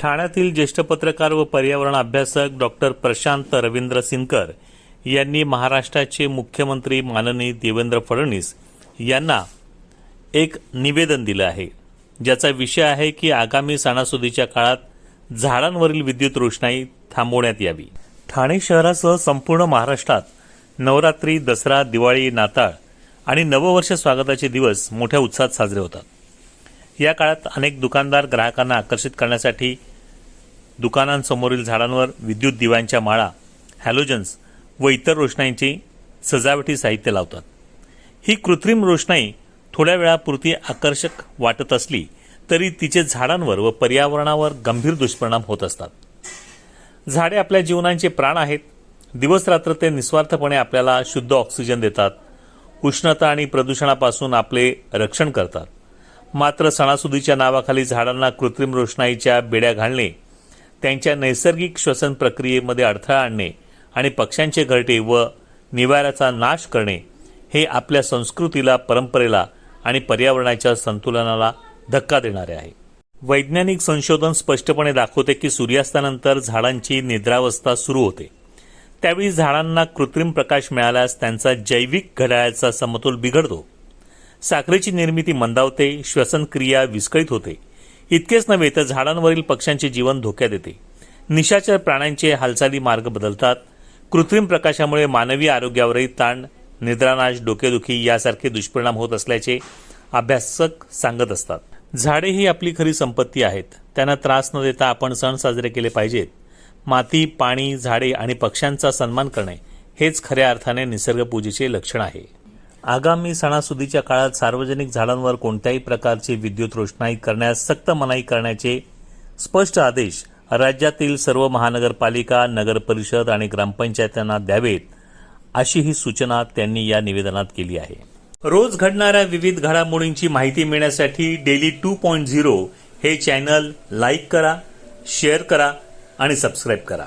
ठाण्यातील ज्येष्ठ पत्रकार व पर्यावरण अभ्यासक डॉक्टर प्रशांत रवींद्र सिनकर यांनी महाराष्ट्राचे मुख्यमंत्री माननीय देवेंद्र फडणवीस यांना एक निवेदन दिलं आहे. ज्याचा विषय आहे की आगामी सणासुदीच्या काळात झाडांवरील विद्युत रोषणाई थांबवण्यात यावी. ठाणे शहरासह संपूर्ण महाराष्ट्रात नवरात्री दसरा दिवाळी नाताळ आणि नववर्ष स्वागताचे दिवस मोठ्या उत्साहात साजरे होतात. या काळात अनेक दुकानदार ग्राहकांना आकर्षित करण्यासाठी दुकानांसमोरील झाडांवर विद्युत दिव्यांच्या माळा हॅलोजन्स व इतर रोषणाईंची सजावटी साहित्य लावतात. ही कृत्रिम रोषणाई थोड्या वेळापुरती आकर्षक वाटत असली तरी तिचे झाडांवर व पर्यावरणावर गंभीर दुष्परिणाम होत असतात. झाडे आपल्या जीवनांचे प्राण आहेत. दिवसरात्र ते निस्वार्थपणे आपल्याला शुद्ध ऑक्सिजन देतात. उष्णता आणि प्रदूषणापासून आपले रक्षण करतात. मात्र सणासुदीच्या नावाखाली झाडांना कृत्रिम रोषणाईच्या बेड्या घालणे त्यांच्या नैसर्गिक श्वसन प्रक्रियेमध्ये अडथळा आणणे आणि पक्ष्यांचे घरटे व निवाऱ्याचा नाश करणे हे आपल्या संस्कृतीला परंपरेला आणि पर्यावरणाच्या संतुलनाला धक्का देणारे आहे. वैज्ञानिक संशोधन स्पष्टपणे दाखवते की सूर्यास्तानंतर झाडांची निद्रावस्था सुरू होते. त्यावेळी झाडांना कृत्रिम प्रकाश मिळाल्यास त्यांचा जैविक घड्याळाचा समतोल बिघडतो. साखरेची निर्मिती मंदावते श्वसनक्रिया विस्कळीत होते. इतकेच नव्हे तर झाडांवरील पक्ष्यांचे जीवन धोक्यात येते. निशाचर प्राण्यांचे हालचाली मार्ग बदलतात. कृत्रिम प्रकाशामुळे मानवी आरोग्यावरही ताण निद्रानाश डोकेदुखी यासारखे दुष्परिणाम होत असल्याचे अभ्यासक सांगत असतात. झाडे ही आपली खरी संपत्ती आहेत. त्यांना त्रास न देता आपण सण साजरे केले पाहिजेत. माती पाणी झाडे आणि पक्ष्यांचा सन्मान करणे हेच खऱ्या अर्थाने निसर्गपूजेचे लक्षण आहे. आगामी सणासुदीच्या काळात सार्वजनिक झाडांवर कोणत्याही प्रकारची विद्युत रोषणाई करण्यास सक्त मनाई करण्याचे स्पष्ट आदेश राज्यातील सर्व महानगरपालिका नगरपरिषद आणि ग्रामपंचायतांना द्यावेत अशी ही सूचना त्यांनी या निवेदनात केली आहे. रोज घडणाऱ्या विविध घडामोडींची माहिती मिळण्यासाठी डेली टू पॉईंट झिरो हे चॅनल लाईक करा शेअर करा आणि सबस्क्राईब करा.